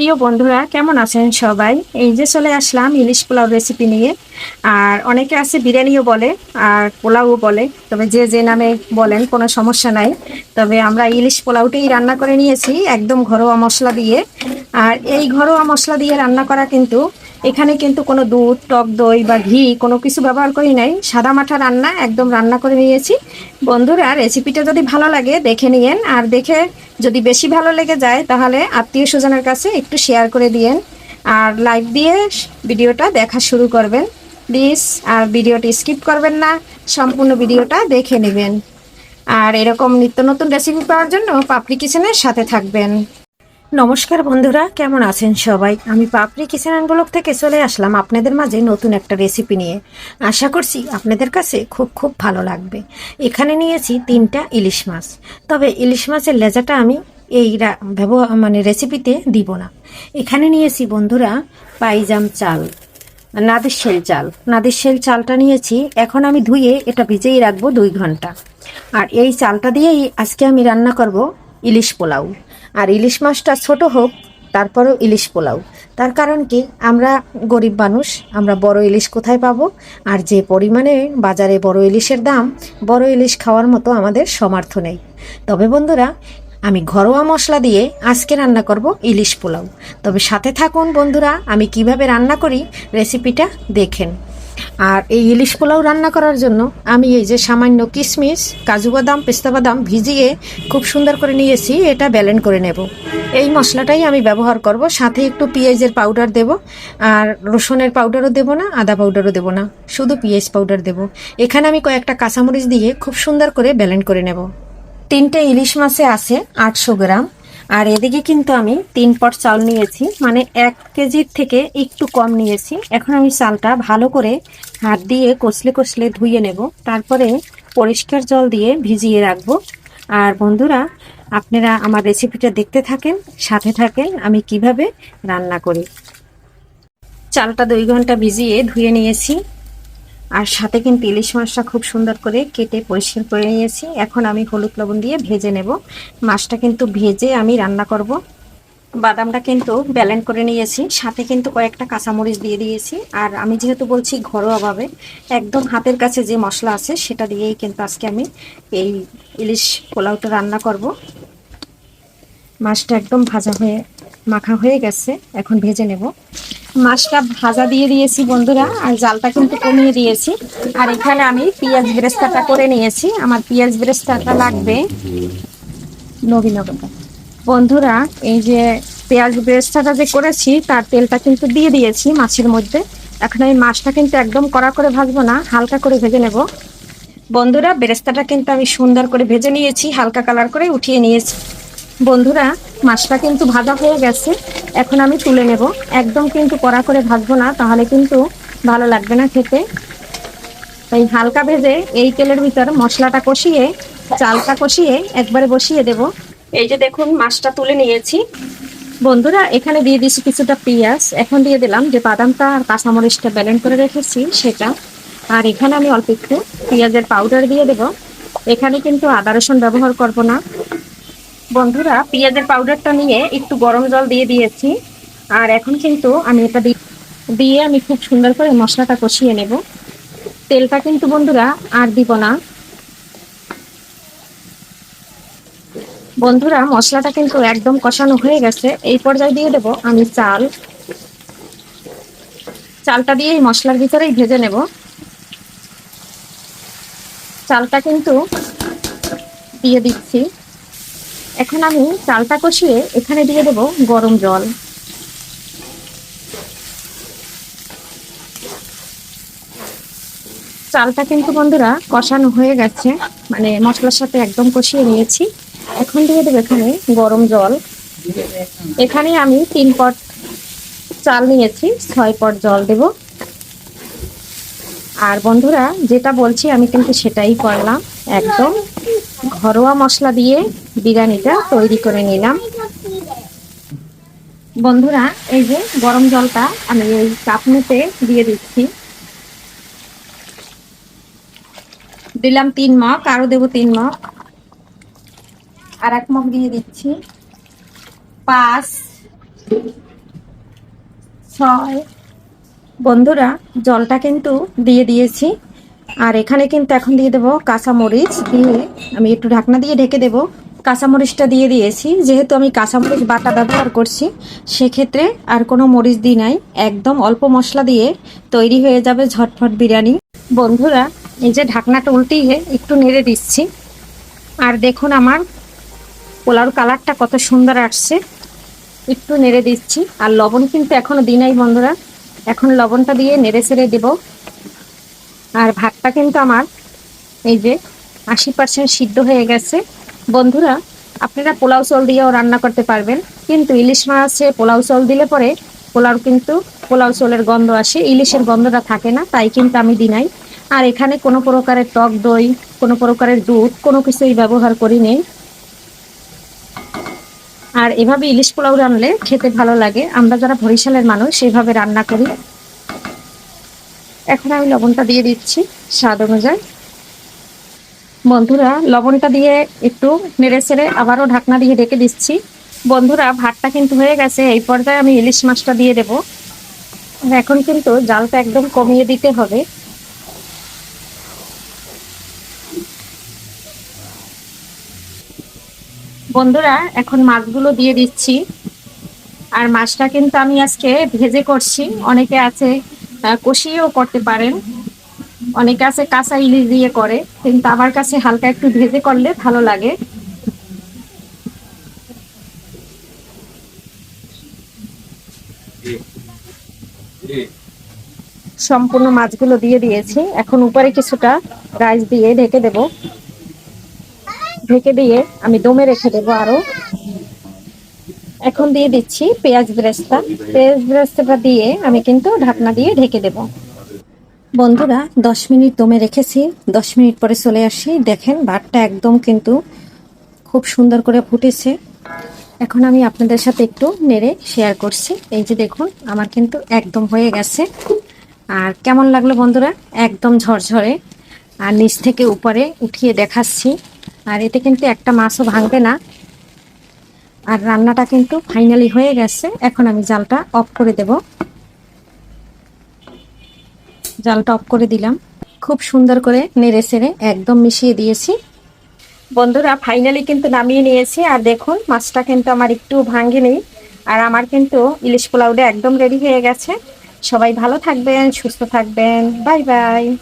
প্রিয় বন্ধুরা, কেমন আছেন সবাই? এই যে চলে আসলাম ইলিশ পোলাও রেসিপি নিয়ে। আর অনেকে আছে বিরিয়ানিও বলে, আর পোলাও বলে। তবে যে যে নামে বলেন, কোনো সমস্যা নাই। তবে আমরা ইলিশ পোলাওটাই রান্না করে নিয়েছি, একদম ঘরোয়া মশলা দিয়ে। আর এই ঘরোয়া মশলা দিয়ে রান্না করা কিন্তু এখানে কিন্তু কোনো দুধ, টক দই বা ঘি কোনো কিছু ব্যবহার করি নাই। সাদা মাঠা রান্না, একদম রান্না করে নিয়েছি। বন্ধুরা রেসিপিটা যদি ভালো লাগে, দেখে নিয়েন। আর দেখে যদি বেশি ভালো লেগে যায়, তাহলে আত্মীয় স্বজনের কাছে একটু শেয়ার করে দিয়েন। আর লাইক দিয়ে ভিডিওটা দেখা শুরু করবেন। প্লিজ আর ভিডিওটি স্কিপ করবেন না, সম্পূর্ণ ভিডিওটা দেখে নেবেন। আর এরকম নিত্য নতুন রেসিপি পাওয়ার জন্য পাপড়ি কিচেনের সাথে থাকবেন। নমস্কার বন্ধুরা, কেমন আছেন সবাই? আমি পাপড়ি কিচেন অ্যান্ড থেকে চলে আসলাম আপনাদের মাঝে নতুন একটা রেসিপি নিয়ে। আশা করছি আপনাদের কাছে খুব খুব ভালো লাগবে। এখানে নিয়েছি তিনটা ইলিশ মাছ। তবে ইলিশ মাছের লেজাটা আমি এই মানে রেসিপিতে দিব না। এখানে নিয়েছি বন্ধুরা পাইজাম চাল নাদিশেল চাল। নাদিশেল চালটা নিয়েছি, এখন আমি ধুয়ে এটা ভিজেই রাখব দুই ঘণ্টা। আর এই চালটা দিয়েই আজকে আমি রান্না করব ইলিশ পোলাও। আর ইলিশ মাছটা ছোট হোক, তারপরেও ইলিশ পোলাও। তার কারণ কি? আমরা গরিব মানুষ, আমরা বড় ইলিশ কোথায় পাবো? আর যে পরিমাণে বাজারে বড় ইলিশের দাম, বড় ইলিশ খাওয়ার মতো আমাদের সমর্থ নেই। তবে বন্ধুরা, আমি ঘরোয়া মশলা দিয়ে আজকে রান্না করব ইলিশ পোলাও। তবে সাথে থাকুন বন্ধুরা, আমি কীভাবে রান্না করি, রেসিপিটা দেখেন। আর এই ইলিশ পোলাও রান্না করার জন্য আমি এই যে সামান্য কিশমিশ কাজু বাদাম, পেস্তা বাদাম ভিজিয়ে খুব সুন্দর করে নিয়েছি, এটা ব্যালেন্ড করে নেব। এই মশলাটাই আমি ব্যবহার করব, সাথে একটু পেঁয়াজের পাউডার দেব, আর রসুনের পাউডারও দেব না, আদা পাউডারও দেব না, শুধু পেঁয়াজ পাউডার দেব। এখানে আমি কয়েকটা কাঁচামরিচ দিয়ে খুব সুন্দর করে ব্যালেন্ড করে নেব। তিনটে ইলিশ মাছে আছে আটশো গ্রাম আর এদিকে কিন্তু আমি তিন পট চাল নিয়েছি মানে এক কেজির থেকে একটু কম নিয়েছি। এখন আমি চালটা ভালো করে হাত দিয়ে কষলে কষলে ধুয়ে নেব। তারপরে পরিষ্কার জল দিয়ে ভিজিয়ে রাখব। আর বন্ধুরা, আপনারা আমার রেসিপিটা দেখতে থাকেন, সাথে থাকেন আমি কীভাবে রান্না করি। চালটা দুই ঘণ্টা ভিজিয়ে ধুয়ে নিয়েছি। আর সাথে কিন্তু ইলিশ মাছটা খুব সুন্দর করে কেটে পরিষ্কার করে নিয়েছি। এখন আমি হলুদ লবণ দিয়ে ভেজে নেব। মাছটা কিন্তু ভেজে আমি রান্না করব। বাদামটা কিন্তু ব্যালেন্ড করে নিয়েছি। সাথে কিন্তু কয়েকটা কাঁচামরিচ দিয়ে দিয়েছি। আর আমি যেহেতু বলছি ঘরোয়াভাবে একদম হাতের কাছে যে মশলা আছে সেটা দিয়েই কিন্তু আজকে আমি এই ইলিশ পোলাওটা রান্না করব। মাছটা একদম ভাজা হয়ে, মাখা হয়ে গেছে। এখন ভেজে নেব। মাছটা ভাজা দিয়ে দিয়েছি বন্ধুরা, আর জালটা কিন্তু কমিয়ে দিয়েছি। আর এখানে আমি পেঁয়াজ বেরেস্তাটা করে নিয়েছি। আমার পেঁয়াজ বেরেস্তাটা লাগবে নবীনগরটা বন্ধুরা, এই যে পেঁয়াজ বেরেস্তাটা যে করেছি, তার তেলটা কিন্তু দিয়ে দিয়েছি মাছের মধ্যে। এখন আমি মাছটা কিন্তু একদম কড়া করে ভাজবো না, হালকা করে ভেজে নেব। বন্ধুরা, বেরেস্তাটা কিন্তু আমি সুন্দর করে ভেজে নিয়েছি, হালকা কালার করে উঠিয়ে নিয়েছি। বন্ধুরা, মাছটা কিন্তু ভাজা হয়ে গেছে। এখন আমি তুলে নেব। একদম কিন্তু কড়া করে ভাজবো না, তাহলে কিন্তু ভালো লাগবে না খেতে। তাই হালকা ভেজে এই তেলের ভিতর মশলাটা কষিয়ে, চালটা কষিয়ে একবারে বসিয়ে দেব। এই যে দেখুন, মাছটা তুলে নিয়েছি। বন্ধুরা, এখানে দিয়ে দিয়েছি কিছুটা পেঁয়াজ। এখন দিয়ে দিলাম যে বাদামটা আর কাঁচামরিচটা ব্যালেন্ড করে রেখেছি, সেটা। আর এখানে আমি অল্প একটু পেঁয়াজের পাউডার দিয়ে দেব। এখানে কিন্তু আদা রসুন ব্যবহার করব না। বন্ধুরা, পেঁয়াজের পাউডারটা নিয়ে একটু গরম জল দিয়ে দিয়েছি। আর এখন কিন্তু আমি এটা দিয়ে আমি খুব সুন্দর করে মশলাটা কষিয়ে নেব। তেলটা কিন্তু বন্ধুরা আর দিব না। বন্ধুরা, মশলাটা কিন্তু একদম কষানো হয়ে গেছে। এই পর্যায়ে দিয়ে দেব আমি চাল। চালটা দিয়ে এই মশলার ভিতরেই ভেজে নেব। চালটা কিন্তু দিয়ে দিচ্ছি। এখন আমি চালটা কষিয়ে এখানে দিয়ে দেব গরম জল। চালটা কিন্তু বন্ধুরা কষানো হয়ে গেছে মানে মশলার সাথে একদম কষিয়ে নিয়েছি। এখন দিয়ে দেবো এখানে গরম জল। এখানে আমি তিন পট চাল নিয়েছি, ছয় পট জল দেব। আর বন্ধুরা যেটা বলছি আমি কিন্তু সেটাই করলাম। একদম ঘরোয়া মশলা দিয়ে বিরিয়ানিটা তৈরি করে নিলাম। বন্ধুরা, এই যে গরম জলটা আমি এই চাপনিতে দিয়ে দিচ্ছি। দিলাম তিন মগ আরও দেবো তিন মগ। আর এক মগ দিয়ে দিচ্ছি পাঁচ, ছয়। বন্ধুরা, জলটা কিন্তু দিয়ে দিয়েছি। আর এখানে কিন্তু এখন দিয়ে দেবো কাঁচামরিচ দিয়ে আমি একটু ঢাকনা দিয়ে ঢেকে দেবো। কাঁচামরিচটা দিয়ে দিয়েছি। যেহেতু আমি কাঁচামরিচ বাটা ব্যবহার করছি, সেক্ষেত্রে আর কোনো মরিচ দিই নাই। একদম অল্প মশলা দিয়ে তৈরি হয়ে যাবে ঝটফট বিরিয়ানি। বন্ধুরা, এই যে ঢাকনাটা উল্টিয়ে একটু নেড়ে দিচ্ছি। আর দেখুন আমার পোলাওর কালারটা কত সুন্দর আসছে। একটু নেড়ে দিচ্ছি। আর লবণ কিন্তু এখনও দিই নাই বন্ধুরা। এখন লবণটা দিয়ে নেড়ে ছেড়ে দেব। আর ভাতটা কিন্তু আমার এই যে আশি পার্সেন্ট সিদ্ধ হয়ে গেছে। বন্ধুরা, আপনারা পোলাও চাল দিয়েও রান্না করতে পারবেন, কিন্তু ইলিশ মাছে পোলাও চাল দিলে পরে পোলাও কিন্তু পোলাও চালের গন্ধ আসে, ইলিশের গন্ধটা থাকে না, তাই কিন্তু আমি দিই নাই আর এখানে কোনো প্রকারের টক দই, কোনো প্রকারের দুধ, কোনো কিছুই ব্যবহার করি নেই। আর এভাবে ইলিশ পোলাও রানলে খেতে ভালো লাগে, আমরা যারা বরিশালের মানুষ সেভাবে রান্না করি। এখন আমি লবণটা দিয়ে দিচ্ছি, স্বাদ অনুযায়ী। বন্ধুরা, লবণটা দিয়ে একটু নেড়ে ছেড়ে আবারও ঢাকনা দিয়ে ঢেকে দিচ্ছি। বন্ধুরা, ভাতটা কিন্তু হয়ে গেছে, এই পর্যায়ে আমি ইলিশ মাছটা দিয়ে দেব। এখন কিন্তু জালটা একদম কমিয়ে দিতে হবে। বন্ধুরা, এখন মাছগুলো দিয়ে দিচ্ছি। আর মাছটা কিন্তু আমি আজকে ভেজে করছি। অনেকে আছে কষিয়েও করতে পারেন। অনেকে আছে কাঁচা ইলিশ দিয়ে করে, কিন্তু আমার কাছে হালকা একটু ভেজে করলে ভালো লাগে। সম্পূর্ণ মাছগুলো দিয়ে দিয়েছি। এখন উপরে কিছুটা রাইস দিয়ে ঢেকে দেব। ঢেকে দিয়ে আমি দমে রেখে দেবো আরও। এখন দিয়ে দিচ্ছি পেঁয়াজ ব্রেস্তা। পেঁয়াজ ব্রেস্তাটা দিয়ে আমি কিন্তু ঢাকনা দিয়ে ঢেকে দেব। বন্ধুরা, দশ মিনিট দমে রেখেছি। দশ মিনিট পরে চলে আসি। দেখেন ভাতটা একদম কিন্তু খুব সুন্দর করে ফুটেছে। এখন আমি আপনাদের সাথে একটু নেড়ে শেয়ার করছি। এই যে দেখুন, আমার কিন্তু একদম হয়ে গেছে। আর কেমন লাগল বন্ধুরা? একদম ঝরঝরে। আর নিচ থেকে উপরে উঠিয়ে দেখাচ্ছি। আর এতে কিন্তু একটা মাছও ভাঙবে না। আর রান্নাটা কিন্তু ফাইনালি হয়ে গেছে। এখন আমি জালটা অফ করে দেব। জালটা অফ করে দিলাম। খুব সুন্দর করে নেড়ে সেড়ে একদম মিশিয়ে দিয়েছি। বন্ধুরা ফাইনালি কিন্তু নামিয়ে নিয়েছি। আর দেখুন, মাছটা কিন্তু আমার একটু ভাঙেনি আর আমার কিন্তু ইলিশ পোলাওটা একদম রেডি হয়ে গেছে। সবাই ভালো থাকবেন, সুস্থ থাকবেন। Bye bye.